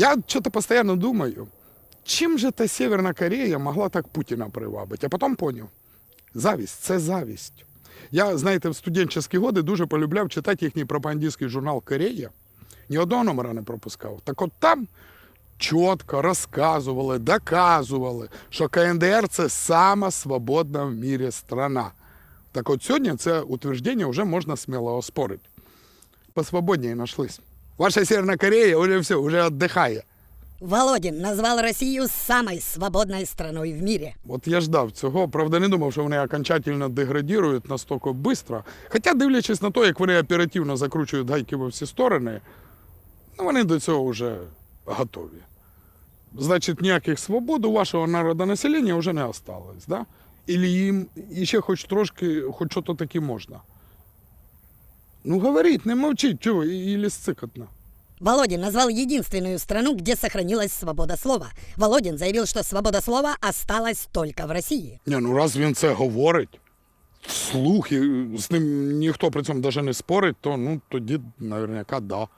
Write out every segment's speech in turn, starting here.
Я что-то постоянно думаю, чем же та Северная Корея могла так Путина привабити? А потім поняв. Завість це завість. Я, знаєте, в студентські годи дуже полюбляв читати їхній пропагандистський журнал Корея. Ні одного номера не пропускав. Так от там чітко розказували, доказували, що КНДР це сама свободна в мірі страна. Так от сьогодні це утвердження вже можна сміло оспорити. Посвободнее нашлись. Ваша Северная Корея уже все, уже отдыхает. Володин назвал Россию самой свободной страной в мире. От я ждав цього. Правда, не думав, що вони окончательно деградірують настільки швидко. Хоча, дивлячись на те, як вони оперативно закручують гайки во всі сторони, ну вони до цього вже готові. Значить, ніяких свобод у вашого народу населення вже не осталось, да? Ілі їм ще хоч трошки, хоч що-то таке можна. Ну, говоріть, не мовчіть, чого, і- ілі сцикотно. Володин назвал единственную страну, где сохранилась свобода слова. Володин заявил, что свобода слова осталась только в России. Ні, ну раз він це говорить, вслух, і з ним ніхто при цьому навіть не спорить, то ну тоді наверняка да.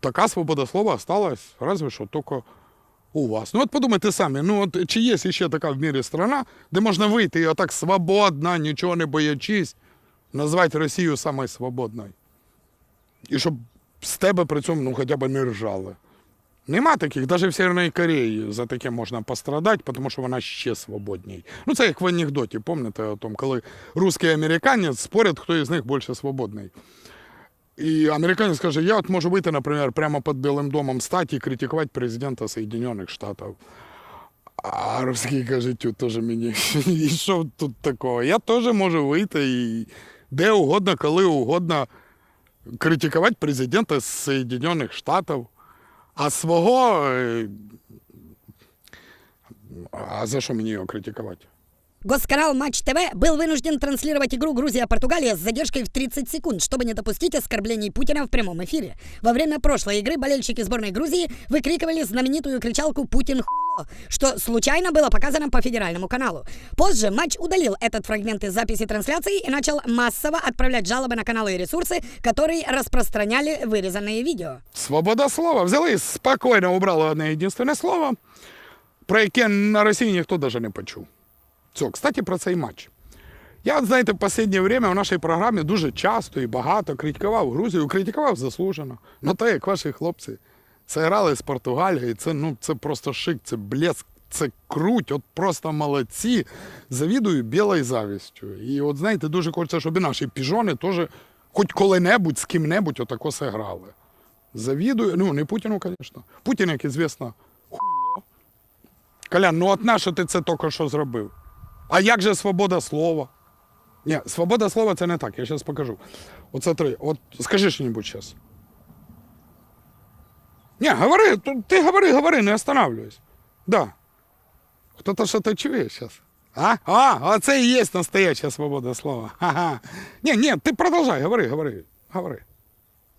Така свобода слова осталась, разве що тільки у вас. Ну от подумайте самі, ну от чи є ще така в мірі страна, де можна вийти і отак свободно, нічого не боячись, назвати Росію самою свободною. І щоб з тебе при цьому ну, хоча б не ржали. Нема таких, навіть в Северній Кореї за таке можна пострадати, тому що вона ще свободній. Ну, це як в анекдоті, пам'ятаєте, коли русський і американець спорять, хто із них більше свободний. І американець каже, я от можу вийти, наприклад, прямо під Білим домом стати і критикувати президента Соєдинених Штатів. А русський каже, тю, теж мені. І що тут такого? Я теж можу вийти і де угодно, коли угодно критикувати президента Соєдинених Штатів. А свого. е, А за що мені його критикувати? Госканал Матч ТВ был вынужден транслировать игру Грузия-Португалия с задержкой в 30 секунд, чтобы не допустить оскорблений Путина в прямом эфире. Во время прошлой игры болельщики сборной Грузии выкрикивали знаменитую кричалку «Путин хуйло», что случайно было показано по федеральному каналу. Позже матч удалил этот фрагмент из записи трансляции и начал массово отправлять жалобы на каналы и ресурсы, которые распространяли вырезанные видео. Свобода слова. Взяли і спокійно убрали одне єдине слово, про яке на Росії ніхто навіть не почув. Все, кстати, про цей матч. Я, знаєте, в останнє время в нашій програмі дуже часто і багато критикував Грузію, критикував заслужено. Ну те, як ваші хлопці це грали з Португалією, це, ну, це просто шик, це блеск, це круть, от просто молодці. Завідую білою завістю. І от знаєте, дуже хочеться, щоб і наші піжони теж хоч коли-небудь з ким-небудь отако все грали. Завідую, ну не Путіну, звісно. Путін, як звісно, хуйло. Колян, ну от нащо ти це тільки що зробив? А як же свобода слова? Ні, свобода слова це не так, я зараз покажу. Оце три. От скажи що-небудь зараз. Ні, говори, ти- ти говори, говори, не останавливайся. Да. Хто-то що-то чує зараз. А? А, оце і є настояща свобода слова. Ага. Ні, ні, ти продовжай, говори, говори, говори.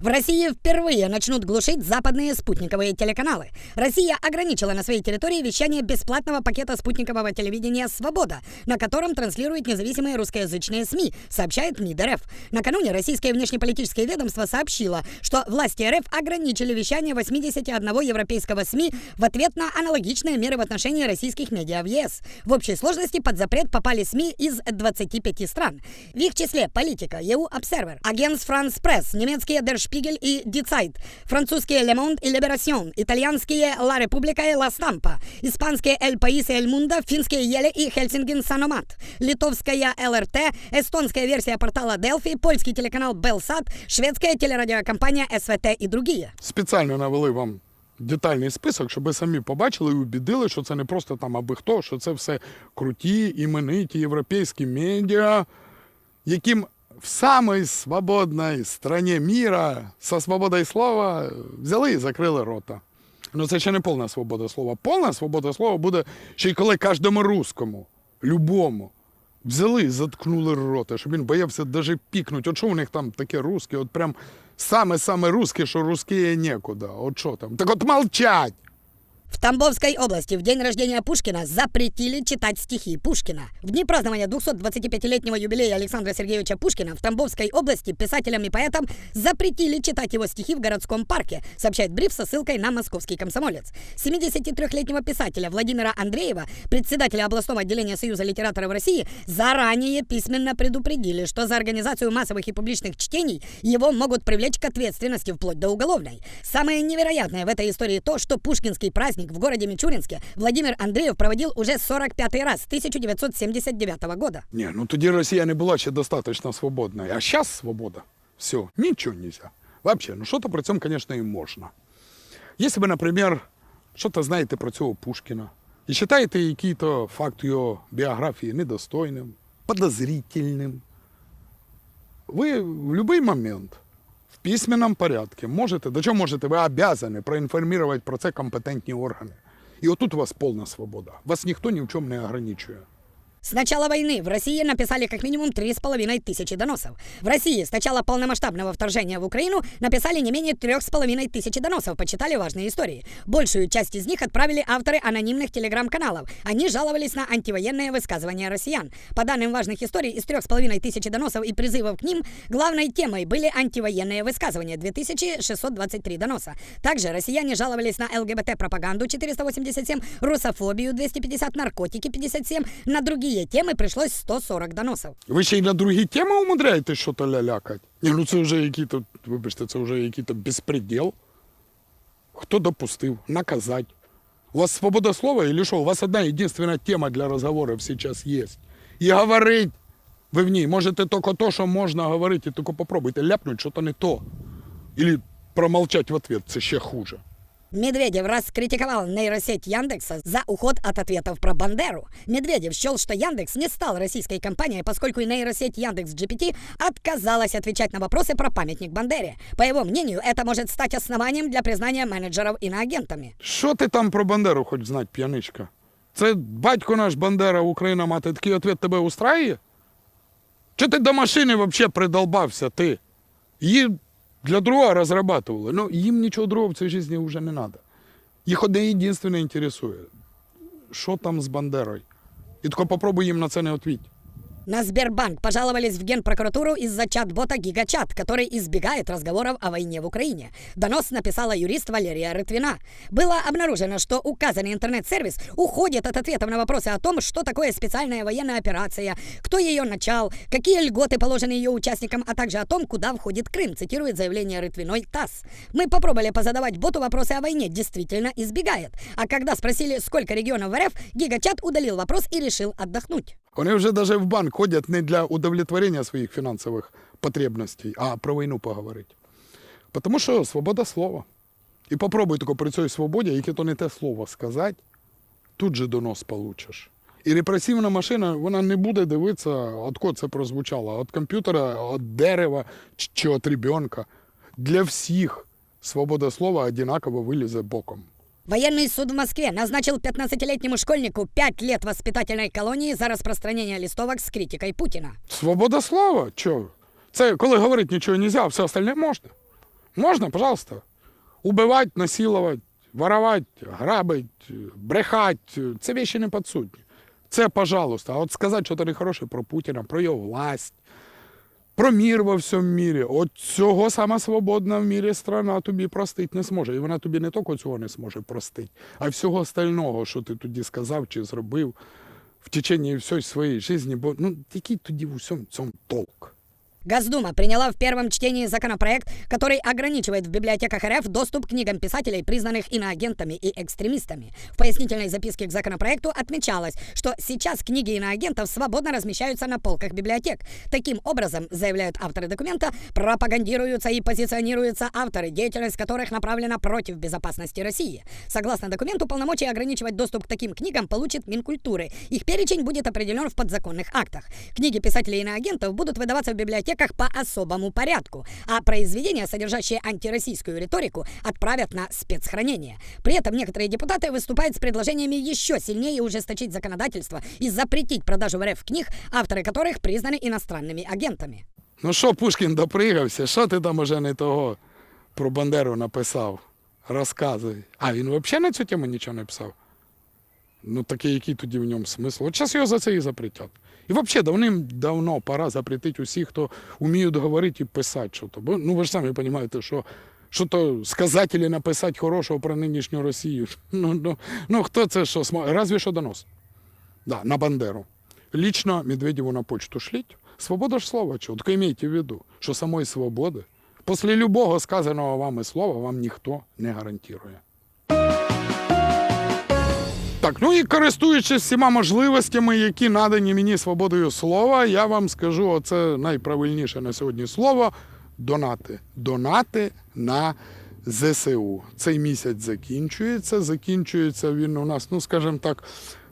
В России впервые начнут глушить западные спутниковые телеканалы. Россия ограничила на своей территории вещание бесплатного пакета спутникового телевидения «Свобода», на котором транслируют независимые русскоязычные СМИ, сообщает МИД РФ. Накануне российское внешнеполитическое ведомство сообщило, что власти РФ ограничили вещание 81 европейского СМИ в ответ на аналогичные меры в отношении российских медиа в ЕС. В общей сложности под запрет попали СМИ из 25 стран. В их числе политика, EU Observer, Агенс Франс Пресс, немецкие Der Spiegel и Zeit, французские Le Monde и Liberation, итальянские La Repubblica и La Stampa, испанские El País y El Mundo, финские Еле и Хельсинген Саномат, литовская ЛРТ, эстонская версия портала Delphi, польский телеканал Белсат, шведская телерадиокомпания СВТ и другие. спеціально навели вам детальний список, щоб ви самі побачили і убідили, що це не просто там аби хто, що це все круті, імениті європейські медіа, яким в самій свободній страні міра со свободою слова взяли і закрили рота. Ну це ще не повна свобода слова. Повна свобода слова буде ще й коли кожному русскому, любому. Взяли і заткнули рота, щоб він боявся навіть пікнути. От що у них там таке русське, от прям саме-саме русське, що русське нікуди. От що там? Так от молчать. В Тамбовской области в день рождения Пушкина запретили читать стихи Пушкина. В дни празднования 225-летнего юбилея Александра Сергеевича Пушкина в Тамбовской области писателям и поэтам запретили читать его стихи в городском парке, сообщает бриф со ссылкой на московский комсомолец. 73-летнего писателя Владимира Андреева, председателя областного отделения Союза литераторов России, заранее письменно предупредили, что за организацию массовых и публичных чтений его могут привлечь к ответственности вплоть до уголовной. Самое невероятное в этой истории то, что пушкинский праздник в городе Мичуринске Владимир Андреев проводил уже 45-й раз с 1979 года. Ні, ну тоді Росія не була ще достатньо свободною. А зараз свобода. Все, нічого нельзя. Вообще, ну що-то при цьому, звісно, і можна. Якщо ви, наприклад, що-то знаєте про цього Пушкіна і вважаєте який-то факт його біографії недостойним, подозрительним, ви в будь-який момент в письменном порядке можете, до чого можете, ви обязаны проінформувати про це компетентні органи. І отут у вас повна свобода. Вас ніхто ні в чому не ограничує. С начала войны в России написали как минимум 3,5 тысячи доносов. В России с начала полномасштабного вторжения в Украину написали не менее 3,5 тысячи доносов, почитали важные истории. Большую часть из них отправили авторы анонимных телеграм-каналов. Они жаловались на антивоенные высказывания россиян. По данным важных историй, из 3,5 тысячи доносов и призывов к ним, главной темой были антивоенные высказывания 2623 доноса. Также россияне жаловались на ЛГБТ-пропаганду 487, русофобию 250, наркотики 57, на другие темы пришлось 140 доносов. Ви ще й на другі теми умудряєтесь що то лялякать? Ні, ну це вже який-то, вибачте, це вже який-то безпреділ. Хто допустив? Наказать. У вас свобода слова или що? У вас одна единственная тема для разговоров сейчас есть. І говорить ви в ній можете тільки то, що можна говорити, тільки попробуйте ляпнуть що-то не то. Или промолчать в ответ, це ще хуже. Медведев раскритиковал нейросеть Яндекса за уход от ответов про Бандеру. Медведев счел, что Яндекс не стал российской компанией, поскольку нейросеть Яндекс GPT отказалась отвечать на вопросы про памятник Бандере. По его мнению, это может стать основанием для признания менеджеров иноагентами. Що ти там про Бандеру хоч знать, п'яничка? Це батько наш Бандера, Україна мати, такий ответ тебе устраює? Чи ти до машини взагалі придолбався, ти? Її для друга розрабатували. Ну, їм нічого другого в цій житті вже не треба. Їх одне єдине інтересує. Що там з Бандерою? І тільки попробуй їм на це не відповідь. На Сбербанк пожаловались в Генпрокуратуру из-за чат-бота GigaChat, который избегает разговоров о войне в Украине. Донос написала юрист Валерия Рытвина. Было обнаружено, что указанный интернет-сервис уходит от ответов на вопросы о том, что такое специальная военная операция, кто ее начал, какие льготы положены ее участникам, а также о том, куда входит Крым, цитирует заявление Рытвиной ТАСС. Мы попробовали позадавать боту вопросы о войне, действительно избегает. А когда спросили, сколько регионов в РФ, GigaChat удалил вопрос и решил отдохнуть. Вони вже навіть в банк ходять не для удовлетворення своїх фінансових потребностей, а про війну поговорити. Тому що свобода слова. І попробуй тільки при цій свободі, яке то не те слово сказати, тут же донос получиш. І репресивна машина вона не буде дивитися, от це прозвучало, від комп'ютера, від дерева чи від ребенка. Для всіх свобода слова однаково вилізе боком. Военный суд в Москве назначил 15-летнему школьнику 5 лет воспитательной колонии за распространение листовок с критикой Путина. Свобода слова? Чо? Це коли говорити нічого не можна, все остальне можна. Можна, пожалуйста. Убивати, насилувати, воровать, грабить, брехать. Це вещи не підсудні. Це, пожалуйста. А от сказати щось нехороше про Путіна, про його власть, про мір во всьому мірі. От цього сама свободна в мірі страна тобі простить не зможе. І вона тобі не тільки цього не зможе простити, а й всього остального, що ти тоді сказав чи зробив в течение всієї своєї жизни. Бо ну який тоді в усьому цьому толк? Госдума приняла в первом чтении законопроект, который ограничивает в библиотеках РФ доступ к книгам писателей, признанных иноагентами и экстремистами. В пояснительной записке к законопроекту отмечалось, что сейчас книги иноагентов свободно размещаются на полках библиотек. Таким образом, заявляют авторы документа, пропагандируются и позиционируются авторы, деятельность которых направлена против безопасности России. Согласно документу, полномочия ограничивать доступ к таким книгам получит Минкультуры. Их перечень будет определен в подзаконных актах. Книги писателей иноагентов будут выдаваться в библиотеках по особому порядку, а произведения, содержащие антироссийскую риторику, отправят на спецхранение. При этом некоторые депутаты выступают с предложениями еще сильнее ужесточить законодательство и запретить продажу в РФ книг, авторы которых признаны иностранными агентами. Ну що, Пушкін допригався? Що ти там уже не того про Бандеру написав? розкази. А він взагалі на цю тему нічого не писав. Ну, такий, який тоді в ньому смисл? От зараз його за це і запретять. І взагалі давним-давно пора запретити усіх, хто вміють говорити і писати щось. Бо ну ви ж самі розумієте, що що то сказати чи написати хорошого про нинішню Росію. Ну, ну, ну хто це що? Разве що донос. Да, на Бандеру. Лично Медведеву на почту шліть. Свобода ж слова, чітко имейте в виду, що самої свободи після любого сказаного вами слова вам ніхто не гарантує. Так, ну і користуючись всіма можливостями, які надані мені свободою слова, я вам скажу оце найправильніше на сьогодні слово донати. Донати на ЗСУ. Цей місяць закінчується. Закінчується він у нас, ну скажімо так,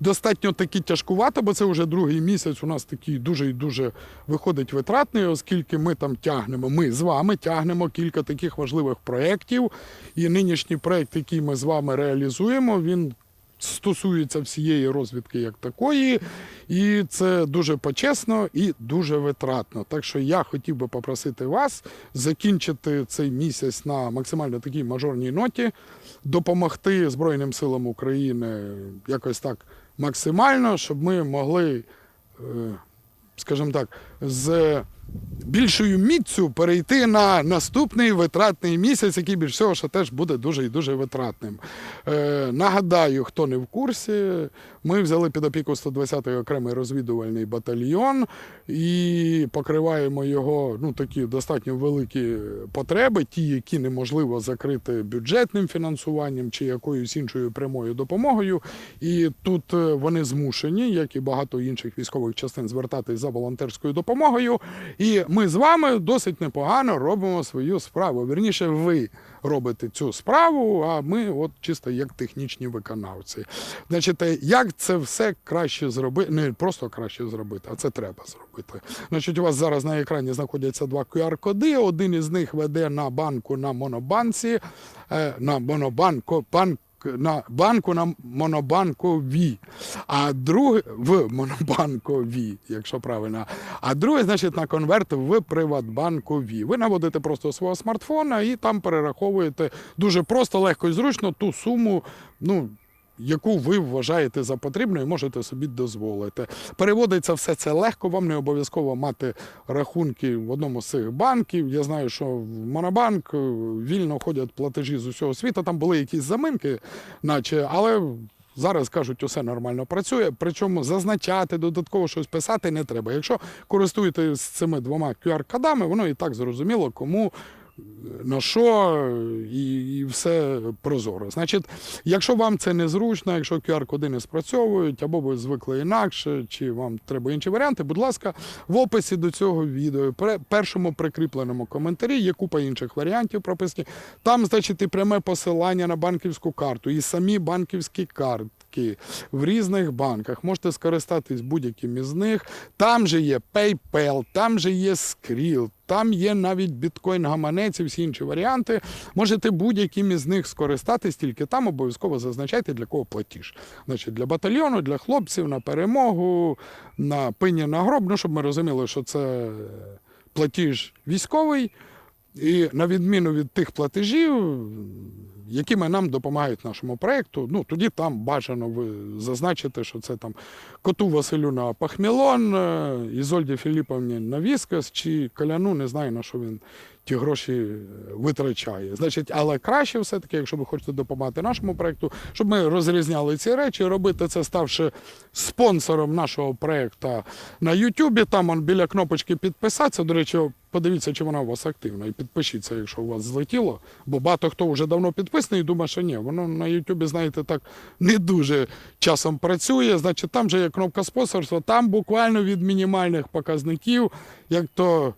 достатньо таки тяжкувато, бо це вже другий місяць у нас такий дуже і дуже виходить витратний, оскільки ми там тягнемо, ми з вами тягнемо кілька таких важливих проєктів. І нинішній проєкт, який ми з вами реалізуємо, він стосується всієї розвідки як такої, і це дуже почесно і дуже витратно. Так що я хотів би попросити вас закінчити цей місяць на максимально такій мажорній ноті, допомогти Збройним силам України якось так максимально, щоб ми могли, е, скажімо так, з більшою міцю перейти на наступний витратний місяць, який більш всього що теж буде дуже і дуже витратним. Е, нагадаю, хто не в курсі, ми взяли під опіку 120-й окремий розвідувальний батальйон і покриваємо його ну, такі достатньо великі потреби, ті, які неможливо закрити бюджетним фінансуванням чи якоюсь іншою прямою допомогою. І тут е, вони змушені, як і багато інших військових частин, звертатись за волонтерською допомогою. І ми з вами досить непогано робимо свою справу. Вірніше, ви робите цю справу, а ми от чисто як технічні виконавці. Значить, як це все краще зробити, не просто краще зробити, а це треба зробити. Значить, у вас зараз на екрані знаходяться два QR-коди. Один із них веде на банку на монобанці, е, на монобанку, банк на банку на монобанкові, а друге в монобанкові, якщо правильно. А друге, значить, на конверт в Приватбанкові. Ви наводите просто свого смартфона і там перераховуєте дуже просто, легко і зручно ту суму, ну. Яку ви вважаєте за потрібну і можете собі дозволити. Переводиться все це легко, вам не обов'язково мати рахунки в одному з цих банків. Я знаю, що в Монобанк е, вільно ходять платежі з усього світу. Там були якісь заминки, наче, але зараз кажуть, усе нормально працює. Причому зазначати, додатково щось писати не треба. Якщо користуєтесь цими двома QR-кодами, воно і так зрозуміло, кому на що і, і все прозоро. Значить, якщо вам це незручно, якщо QR-коди не спрацьовують, або ви звикли інакше, чи вам треба інші варіанти, будь ласка, в описі до цього відео, першому прикріпленому коментарі є купа інших варіантів прописки. Там, значить, і пряме посилання на банківську карту, і самі банківські картки в різних банках. Можете скористатись будь-яким із них. Там же є PayPal, там же є Skrill, там є навіть біткоін-гаманець і всі інші варіанти. Можете будь-яким із них скористатись, тільки там обов'язково зазначайте, для кого платіж. Значить, для батальйону, для хлопців, на перемогу, на пині на гроб, ну, щоб ми розуміли, що це платіж військовий. І на відміну від тих платежів, якими нам допомагають нашому проєкту, ну тоді там бажано зазначити, що це там коту Василю на Пахмілон, е, Ізольді Філіповні на Віскас чи Каляну, не знаю на що він ті гроші е, витрачає. Значить, але краще все-таки, якщо ви хочете допомагати нашому проєкту, щоб ми розрізняли ці речі, робити це, ставши спонсором нашого проєкту на Ютубі. Там он біля кнопочки підписатися. До речі, подивіться, чи вона у вас активна, і підпишіться, якщо у вас злетіло. Бо багато хто вже давно підписаний і думає, що ні, воно на Ютубі, знаєте, так не дуже часом працює. Значить, там же є кнопка спонсорства, там буквально від мінімальних показників, як то.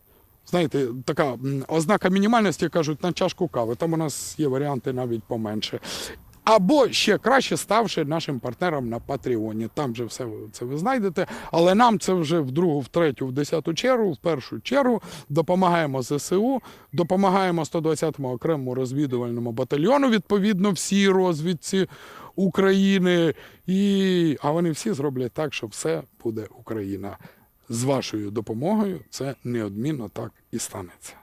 Знаєте, така ознака мінімальності кажуть на чашку кави. Там у нас є варіанти навіть поменше. Або ще краще ставши нашим партнером на Патреоні. Там же все це ви знайдете. Але нам це вже в другу, в третю, в десяту чергу, в першу чергу допомагаємо ЗСУ, допомагаємо 120-му окремому розвідувальному батальйону, відповідно, всій розвідці України. І... А вони всі зроблять так, що все буде Україна. З вашою допомогою це неодмінно так і станеться.